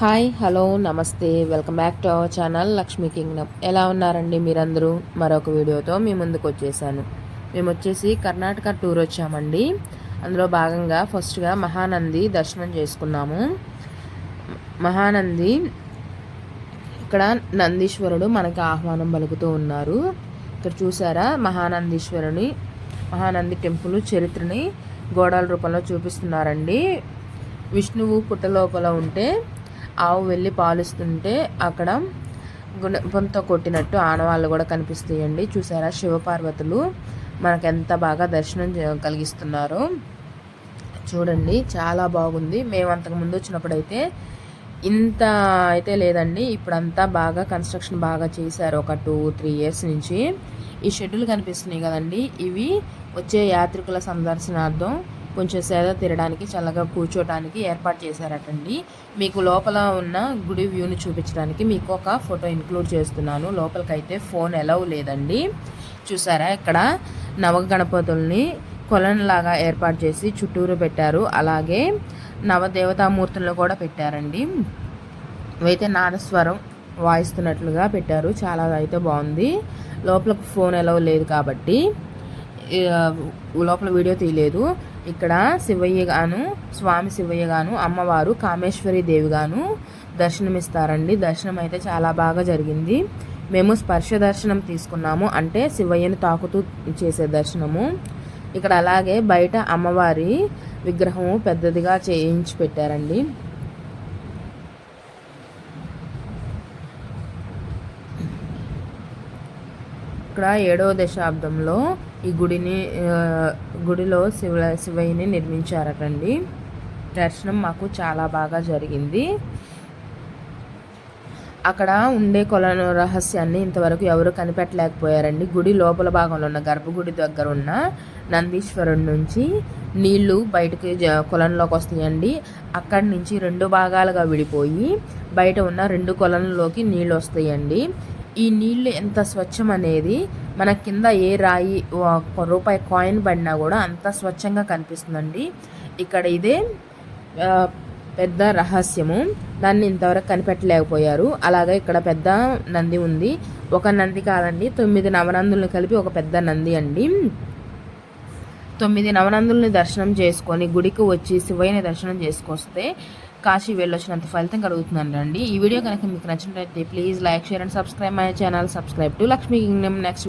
Hi hello నమస్తే. Welcome back to our channel Lakshmi kingdom. ఎలా ఉన్నారండి మీరందరూ? మరొక వీడియోతో మీ ముందుకు వచ్చేసాను. మేము వచ్చేసి కర్ణాటక టూర్ వచ్చామండి. అందులో భాగంగా ఫస్ట్గా మహానంది దర్శనం చేసుకున్నాము. మహానంది ఇక్కడ నందీశ్వరుడు మనకి ఆహ్వానం పలుకుతూ ఉన్నారు. ఇక్కడ చూసారా? మహానందీశ్వరుని మహానంది టెంపుల్ చరిత్రని గోడల రూపంలో చూపిస్తున్నారండి. విష్ణువు పుట్టలోపల ఉంటే ఆవు వెళ్ళి పాలుస్తుంటే అక్కడ గుణపంతో కొట్టినట్టు ఆనవాళ్ళు కూడా కనిపిస్తాయండి. చూసారా శివపార్వతులు మనకు ఎంత బాగా దర్శనం కలిగిస్తున్నారు. చూడండి చాలా బాగుంది. మేము అంతకు ముందు వచ్చినప్పుడైతే ఇంత అయితే లేదండి. ఇప్పుడంతా బాగా కన్స్ట్రక్షన్ బాగా చేశారు. ఒక టూ త్రీ ఇయర్స్ నుంచి. ఈ షెడ్యూల్ కనిపిస్తున్నాయి కదండి. ఇవి వచ్చే యాత్రికుల సందర్శనార్థం కొంచెం సేద తిరగడానికి చల్లగా కూర్చోటానికి ఏర్పాటు చేశారటండి. మీకు లోపల ఉన్న గుడి వ్యూని చూపించడానికి మీకు ఒక ఫోటో ఇంక్లూడ్ చేస్తున్నాను. లోపలికైతే ఫోన్ ఎలవ్ లేదండి. చూసారా ఇక్కడ? నవ గణపతుల్ని కొలనలాగా ఏర్పాటు చేసి చుట్టూరు పెట్టారు. అలాగే నవదేవతామూర్తులను కూడా పెట్టారండి. అయితే నాదస్వరం వాయిస్తున్నట్లుగా పెట్టారు. చాలా అయితే బాగుంది. లోపల ఫోన్ ఎలవ్ లేదు కాబట్టి లోపల వీడియో తీయలేదు. ఇక్కడ శివయ్య గాను స్వామి శివయ్య గాను అమ్మవారు కామేశ్వరి దేవి గాను దర్శనమిస్తారండి. దర్శనం అయితే చాలా బాగా జరిగింది. మేము స్పర్శ దర్శనం తీసుకున్నాము. అంటే శివయ్యను తాకుతూ చేసే దర్శనము. ఇక్కడ అలాగే బయట అమ్మవారి విగ్రహము పెద్దదిగా చేయించి పెట్టారండి. ఇక్కడ ఏడవ దశాబ్దంలో ఈ గుడిని గుడిలో శివ శివయ్యని నిర్మించారటండి. దర్శనం మాకు చాలా బాగా జరిగింది. అక్కడ ఉండే కొలను రహస్యాన్ని ఇంతవరకు ఎవరు కనిపెట్టలేకపోయారండి. గుడి లోపల భాగంలో ఉన్న గర్భగుడి దగ్గర ఉన్న నందీశ్వరుడి నుంచి నీళ్ళు బయటకి కొలంలోకి వస్తాయండి అక్కడి నుంచి రెండు భాగాలుగా విడిపోయి బయట ఉన్న రెండు కొలంలోకి నీళ్ళు వస్తాయండి. ఈ నీళ్ళు ఎంత స్వచ్ఛం అనేది మన కింద ఏ రాయి రూపాయి కాయిన్ పడినా కూడా అంత స్వచ్ఛంగా కనిపిస్తుందండి. ఇక్కడ ఇదే పెద్ద రహస్యము. దాన్ని ఇంతవరకు కనిపెట్టలేకపోయారు. అలాగే ఇక్కడ పెద్ద నంది ఉంది. ఒక నంది కాదండి తొమ్మిది నవనందులను కలిపి ఒక పెద్ద నంది అండి. తొమ్మిది నవనందుల్ని దర్శనం చేసుకొని గుడికి వచ్చి శివయ్యని దర్శనం చేసుకొస్తే కాశీ వెళ్ళొచ్చినంత ఫలితం కలుగుతుందండి అండి ఈ వీడియో కనుక మీకు నచ్చినట్లయితే please like share and subscribe my channel subscribe to Lakshmi kingdom next